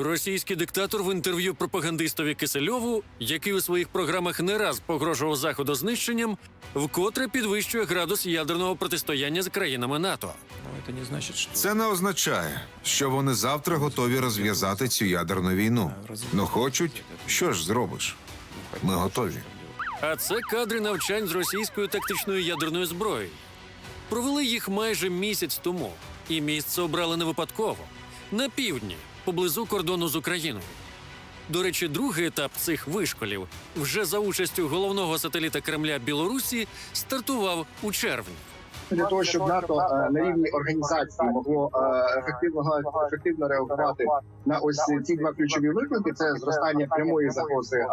Російський диктатор в інтерв'ю пропагандистові Кисельову, який у своїх програмах не раз погрожував заходу знищенням, вкотре підвищує градус ядерного протистояння з країнами НАТО. Но это не значит, что... Це не означає, що вони завтра готові розв'язати цю ядерну війну. Ну хочуть, що ж зробиш? Ми готові. А це кадри навчань з російською тактичною ядерною зброєю. Провели їх майже місяць тому, і місце обрали не випадково на півдні, поблизу кордону з Україною. До речі, другий етап цих вишколів вже за участю головного сателіта Кремля Білорусі стартував у червні. для того, щоб НАТО е, на рівні організації могло е, ефективно ефективно реагувати на ось ці два ключові виклики: це зростання прямої загрози е,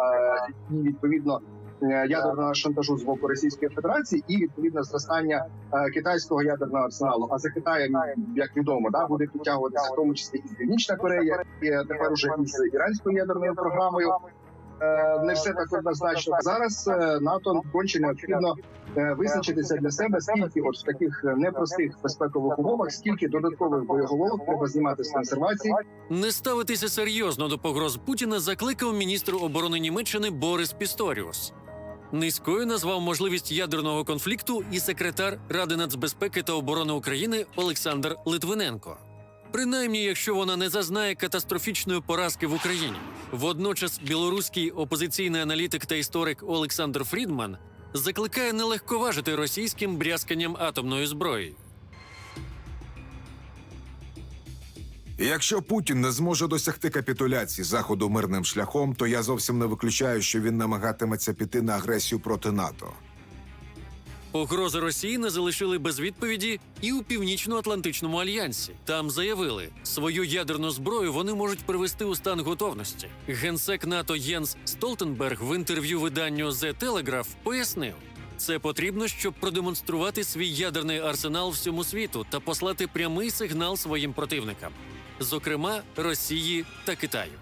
і відповідно. Е, Ядерного шантажу з боку Російської Федерації і відповідно зростання е, китайського ядерного арсеналу. А за Китаєм, як відомо, да буде підтягуватися в тому числі і Північна Корея, і тепер уже і з іранською ядерною програмою. Е, Не все так однозначно. Зараз НАТО конче необхідно визначитися для себе, скільки от в таких непростих безпекових умовах, скільки додаткових боєголовок треба знімати з консервації, Не ставитися серйозно до погроз Путіна закликав міністр оборони Німеччини Борис Пісторіус. Низькою назвав можливість ядерного конфлікту і секретар Ради нацбезпеки та оборони України Олександр Литвиненко. Принаймні, якщо вона не зазнає катастрофічної поразки в Україні. Водночас білоруський опозиційний аналітик та історик Олександр Фрідман закликає не легковажити російським брязканням атомної зброї. Якщо Путін не зможе досягти капітуляції заходу мирним шляхом, то я зовсім не виключаю, що він намагатиметься піти на агресію проти НАТО. Погрози Росії не залишили без відповіді і у Північно-Атлантичному альянсі. Там заявили, свою ядерну зброю вони можуть привести у стан готовності. Генсек НАТО Єнс Столтенберг в інтерв'ю виданню The Telegraph пояснив. Це потрібно, щоб продемонструвати свій ядерний арсенал всьому світу та послати прямий сигнал своїм противникам, зокрема Росії та Китаю.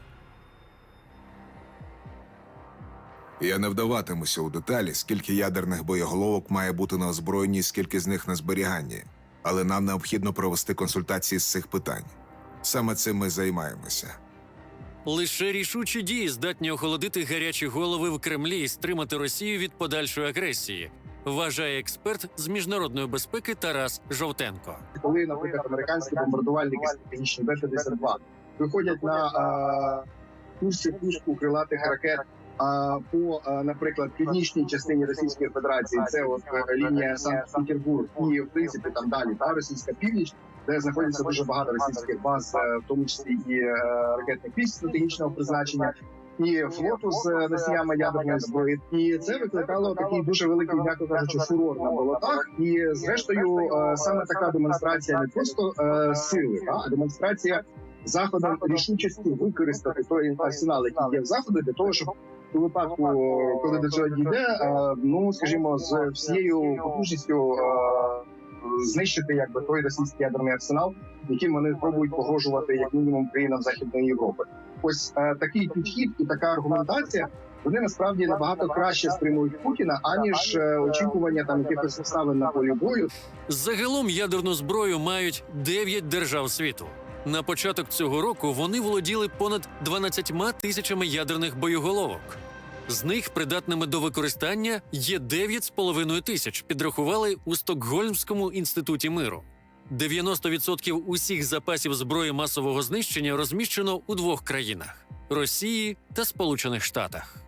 Я не вдаватимуся у деталі, скільки ядерних боєголовок має бути на озброєнні, скільки з них на зберіганні. Але нам необхідно провести консультації з цих питань. Саме цим ми займаємося. Лише рішучі дії здатні охолодити гарячі голови в Кремлі і стримати Росію від подальшої агресії, вважає експерт з міжнародної безпеки Тарас Жовтенко. коли, наприклад, американські бомбардувальники стратегічні Б-52 виходять на курсі пуску крилатих ракет. А по, наприклад, північній частині Російської Федерації це от е, лінія Санкт-Петербург і в принципі там далі та російська північ, де знаходиться дуже багато російських баз, е, в тому числі і е, ракетних військ стратегічного призначення. І флоту з е, носіями ядерної зброї, і це викликало такий дуже великий, м'яко кажучи, фурор на болотах. І зрештою, е, саме така демонстрація не просто е, сили, а демонстрація заходом рішучості використати той арсенал, який є в заходу, для того, щоб у випадку, коли до цього дійде, е, ну скажімо, з всією потужністю. Знищити якби той російський ядерний арсенал, яким вони пробують погрожувати як мінімум країнам Західної Європи. Ось е, такий підхід і така аргументація вони насправді набагато краще стримують Путіна аніж е, очікування там якихось обставин на полі бою. Загалом ядерну зброю мають 9 держав світу. На початок цього року вони володіли понад 12 тисячами ядерних боєголовок. З них придатними до використання є 9,5 тисяч, підрахували у Стокгольмському інституті миру. 90% усіх запасів зброї масового знищення розміщено у двох країнах Росії та Сполучених Штатах.